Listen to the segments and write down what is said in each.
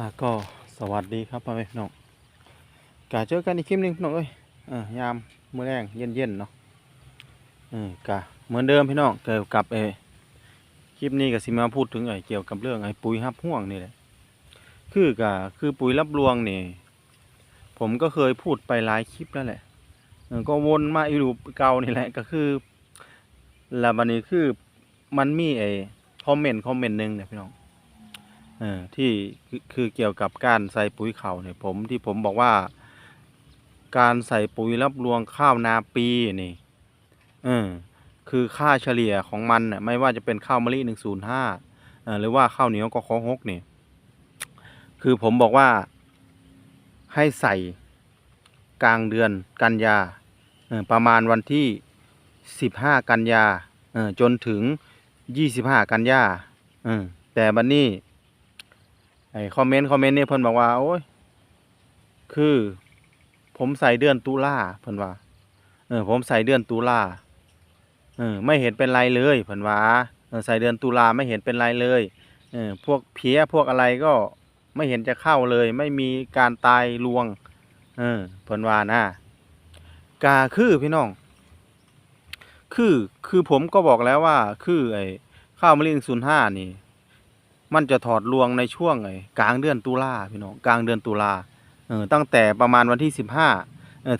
อะก็สวัสดีครับพ่อแม่พี่น้องกะเจอกันอีกคลิปหนึ่งพี่น้องเอ้ยยามมื้อแรงเย็นๆเนาะเออกะเหมือนเดิมพี่น้องเกี่ยวกับเอคลิปนี้ก็สิมาพูดถึงไอ้เกี่ยวกับเรื่องไอ้ปุ๋ยฮับห่วงนี่แหละคือกะคือปุ๋ยรับรวงนี่ผมก็เคยพูดไปหลายคลิปแล้วแหละก็วนมาอีรูปเก่านี่แหละก็คือแล้วบัดนี้คือมันมีไอ้คอมเมนต์คอมเมนต์หนึ่งเนี่ยพี่น้อง ที่คือเกี่ยวกับการใส่ปุ๋ยเข่าเนี่ยผมที่ผมบอกว่า การใส่ปุ๋ยรับรวงข้าวนาปีนี่เออคือค่าเฉลี่ยของมันน่ะไม่ว่าจะเป็นข้าวมะลิหนึ่งศูนย์ห้าหรือว่าข้าวเหนียวกขอหกนี่คือผมบอกว่าให้ใส่กลางเดือนกันยาอประมาณวันที่สิบห้ากันยาจนถึงยี่สิบห้ากันยาแต่บันนี้ ไอ้คอมเมนต์คอมเมนต์เนี่ยเพิ่นบอกว่าโอ้ยคือ ผมใส่เดือนตุลาเพิ่นว่าเออผมใส่เดือนตุลาเออไม่เห็นเป็นไรเลยเพิ่นว่าใส่เดือนตุลาไม่เห็นเป็นไรเลยเออพวกเพี้ยพวกอะไรก็ไม่เห็นจะเข้าเลย ไม่มีการตายรวง เออเพิ่นว่านะกาคือพี่น้อง คือคือผมก็บอกแล้วว่า คือไอ้ข้าวมะลิศูนย์ห้านี่ มันจะถอดรวงในช่วงไอ้กลางเดือนตุลาพี่น้องกลางเดือนตุลาเออตั้งแต่ประมาณวันที่สิบห้า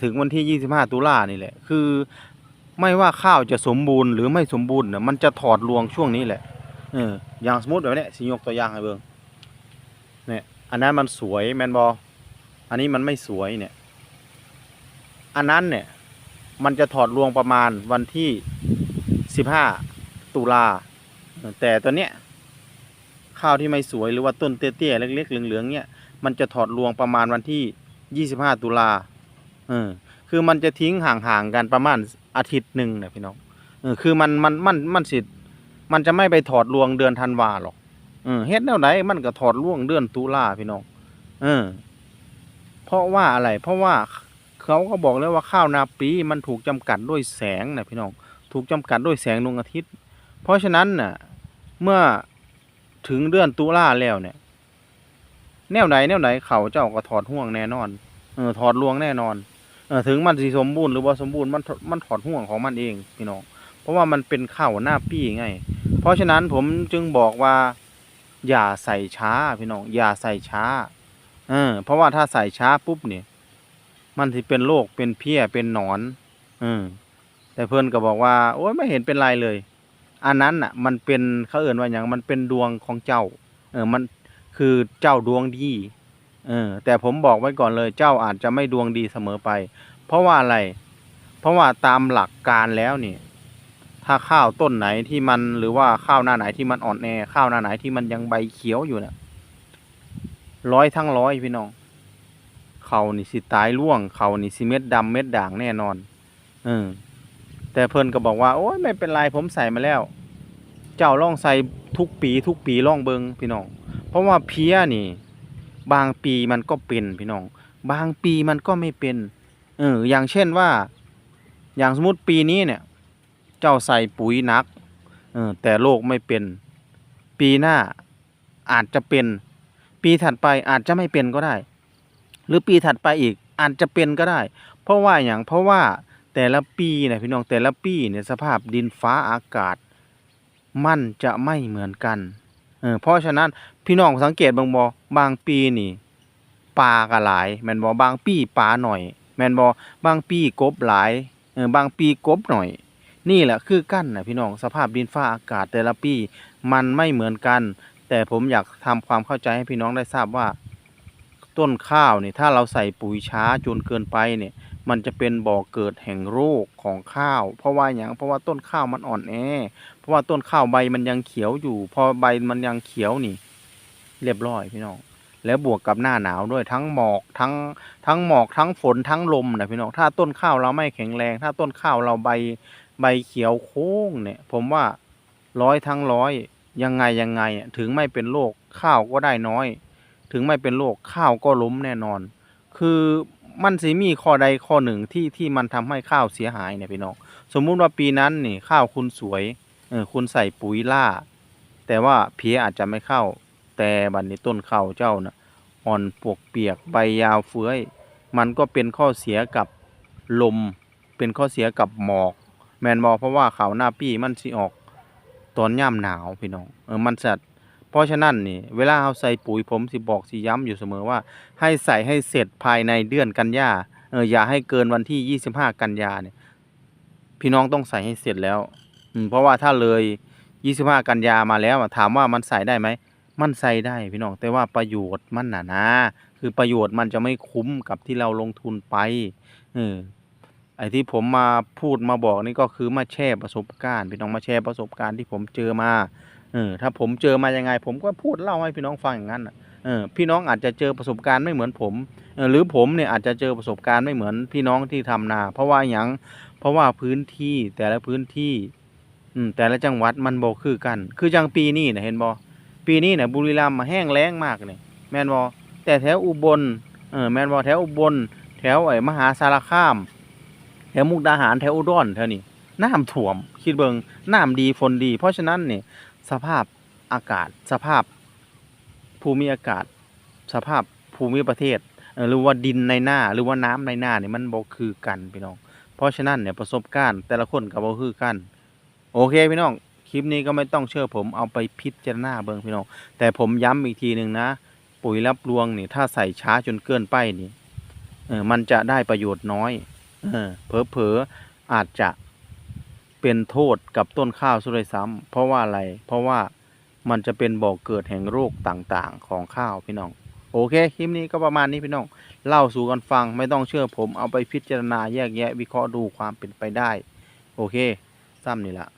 ถึงวันที่ยี่สิบห้าตุลานี่แหละ คือไม่ว่าข้าวจะสมบูรณ์หรือไม่สมบูรณ์เนี่ยมันจะถอดรวงช่วงนี้แหละเอออย่างสมมติแบบเนี้ยสิยกตัวอย่างให้เบิ่งเนี่ยอันนั้นมันสวยแมนบออันนี้มันไม่สวยเนี่ย อันนั้นเนี่ยมันจะถอดรวงประมาณวันที่สิบห้าตุลาแต่ตัวเนี้ย ข้าวที่ไม่สวยหรือว่าต้นเตี้ยๆเล็กๆเหลืองๆเนี่ยมันจะถอดรวงประมาณวันที่ 25 ตุลาเออคือมันจะทิ้งห่างๆกันประมาณอาทิตย์หนึ่งนะพี่น้องเออคือมันมันมันมันสิมันจะไม่ไปถอดรวงเดือนธันวาหรอกเออเฮ็ดแนวไหนมันก็ถอดรวงเดือนตุลาพี่น้องเออเพราะว่าอะไร เพราะว่าเขาก็บอกแล้วว่าข้าวนาปีมันถูกจำกัดด้วยแสงนะพี่น้องถูกจำกัดด้วยแสงดวงอาทิตย์ เพราะฉะนั้นน่ะเมื่อ ถึงเดือนตุลาแล้วเนี่ย แนวไหนแนวไหนเขาเจ้าก็ถอดห่วงแน่นอน เออถอดรวงแน่นอน เออถึงมันสิสมบูรณ์หรือว่าสมบูรณ์มันมันถอดห่วงของมันเองพี่น้อง เพราะว่ามันเป็นข้าวหน้าปี้ไง เพราะฉะนั้นผมจึงบอกว่า อย่าใส่ช้าพี่น้อง อย่าใส่ช้า เออ เพราะว่าถ้าใส่ช้าปุ๊บเนี่ย มันสิเป็นโรคเป็นเพี้ยเป็นหนอนเออแต่เพื่อนก็บอกว่า โอ้ยไม่เห็นเป็นไรเลย อันนั้นอะ มันเป็นเขาเอ่นว่าอย่างมันเป็นดวงของเจ้า เออมันคือเจ้าดวงดีเออแต่ผมบอกไว้ก่อนเลยเจ้าอาจจะไม่ดวงดีเสมอไป เพราะว่าอะไร เพราะว่าตามหลักการแล้วนี่ถ้าข้าวต้นไหนที่มันหรือว่าข้าวหน้าไหนที่มันอ่อนแอข้าวหน้าไหนที่มันยังใบเขียวอยู่เนี่ยร้อยทั้งร้อยพี่น้องเขานี่สิตายร่วงเขานี่สิเม็ดดำเม็ดด่างแน่นอน เออ แต่เพิ่นก็บอกว่าโอ้ยไม่เป็นไรผมใส่มาแล้ว เจ้าล่องใส่ทุกปีทุกปีล่องเบิงพี่น้อง เพราะว่าเพี้ยนี่ บางปีมันก็เป็นพี่น้อง บางปีมันก็ไม่เป็น เอออย่างเช่นว่า อย่างสมมติปีนี้เนี่ย เจ้าใส่ปุ๋ยนักเออแต่โรคไม่เป็น ปีหน้าอาจจะเป็น ปีถัดไปอาจจะไม่เป็นก็ได้ หรือปีถัดไปอีกอาจจะเป็นก็ได้ เพราะว่าอย่างเพราะว่า แต่ละปีเนี่ยพี่น้องแต่ละปีเนี่ยสภาพดินฟ้าอากาศ มันจะไม่เหมือนกันเออเพราะฉะนั้นพี่น้องสังเกตบางบอบางปีนี่ปลาก็หลายแมนบอบางปีปลาหน่อย แมนบอบางปีกบหลายเออบางปีกบหน่อย นี่แหละคือกั้นนะพี่น้องสภาพดินฟ้าอากาศแต่ละปีมันไม่เหมือนกัน แต่ผมอยากทำความเข้าใจให้พี่น้องได้ทราบว่า ต้นข้าวนี่ถ้าเราใส่ปุ๋ยช้าจนเกินไปเนี่ย มันจะเป็นบ่อเกิดแห่งโรคของข้าว เพราะว่าอย่างเพราะว่าต้นข้าวมันอ่อนแอ เพราะว่าต้นข้าวใบมันยังเขียวอยู่ พอใบมันยังเขียวนี่ เรียบร้อยพี่น้องแล้วบวกกับหน้าหนาวด้วยทั้งหมอกทั้งทั้งหมอกทั้งฝนทั้งลมนะพี่น้องถ้าต้นข้าวเราไม่แข็งแรง ถ้าต้นข้าวเราใบใบเขียวโค้งเนี่ย ผมว่าร้อยทั้งร้อยยังไงยังไงถึงไม่เป็นโรคข้าวก็ได้น้อย ถึงไม่เป็นโรคข้าวก็ล้มแน่นอน คือ มันสิมีข้อใดข้อหนึ่งที่ที่มันทำให้ข้าวเสียหายเนี่ยพี่น้องสมมุติว่าปีนั้นนี่ข้าวคุณสวยเออคุณใส่ปุ๋ยล่า แต่ว่าเพี้ยอาจจะไม่เข้า แต่บัดนนี้ต้นข้าวเจ้านะอ่อนปวกเปียกใบยาวเฟื้อย มันก็เป็นข้อเสียกับลม เป็นข้อเสียกับหมอก แมนบอเพราะว่าเขาวหน้าปี้มันสิออก ตอนย่ำหนาวพี่น้องเออมันสัตว เพราะฉะนั้นนี่เวลาเราใส่ปุ๋ยผมสิบอกสิย้ำอยู่เสมอว่า ให้ใส่ให้เสร็จภายในเดือนกันยาเอออย่าให้เกินวันที่ 25 กันยาเนี่ย พี่น้องต้องใส่ให้เสร็จแล้ว อืมเพราะว่าถ้าเลย 25 กันยามาแล้วถามว่ามันใส่ได้ไหมมันใส่ได้พี่น้องแต่ว่าประโยชน์มันน่ะนะคือประโยชน์มันจะไม่คุ้มกับที่เราลงทุนไปเออไอ้ที่ผมมาพูดมาบอกนี่ก็คือมาแชร์ประสบการณ์พี่น้องมาแชร์ประสบการณ์ที่ผมเจอมา เออถ้าผมเจอมายังไง ผมก็พูดเล่าให้พี่น้องฟังอย่างนั้นเออพี่น้องอาจจะเจอประสบการณ์ไม่เหมือนผมหรือผมเนี่ยอาจจะเจอประสบการณ์ไม่เหมือนพี่น้องที่ทำนา เพราะว่าอย่างเพราะว่าพื้นที่แต่ละพื้นที่ อืมแต่ละจังหวัดมันบ่คือกัน คือจังปีนี้นะเห็นบ่ปีนี้เนี่ยบุรีรัมย์มาแห้งแล้งมากเนี่ยแมนบ่แต่แถวอุบลเออแมนบ่แถวอุบลแถวไอ้มหาสารคาม แถวมุกดาหารแถวอุดรแถวนี้น้ำท่วม คิดเบิงน้ำดีฝนดี เพราะฉะนั้นเนี่ย สภาพอากาศ สภาพภูมิอากาศ สภาพภูมิประเทศ หรือว่าดินในหน้าหรือว่าน้ำในหน้าเนี่ยมันบ่คือกันพี่น้อง เพราะฉะนั้นเนี่ยประสบการณ์แต่ละคนก็บ่คือกัน โอเคพี่น้องคลิปนี้ก็ไม่ต้องเชื่อผมเอาไปพิจารณาเบิ่งพี่น้อง แต่ผมย้ำอีกทีหนึ่งนะ ปุ๋ยรับรวงนี่ถ้าใส่ช้าจนเกินไปนี่เออมันจะได้ประโยชน์น้อย เออเผลอๆอาจจะ เป็นโทษกับต้นข้าวซะเลยซ้ำเพราะว่าอะไร เพราะว่ามันจะเป็นบ่อกเกิดแห่งโรคต่างๆ ของข้าวพี่น้อง โอเคคลิปนี้ก็ประมาณนี้พี่น้อง เล่าสู่กันฟังไม่ต้องเชื่อผมเอาไปพิจารณาแยกแยะวิเคราะห์ดูความเป็นไปได้ โอเคซ้ำนี่ละ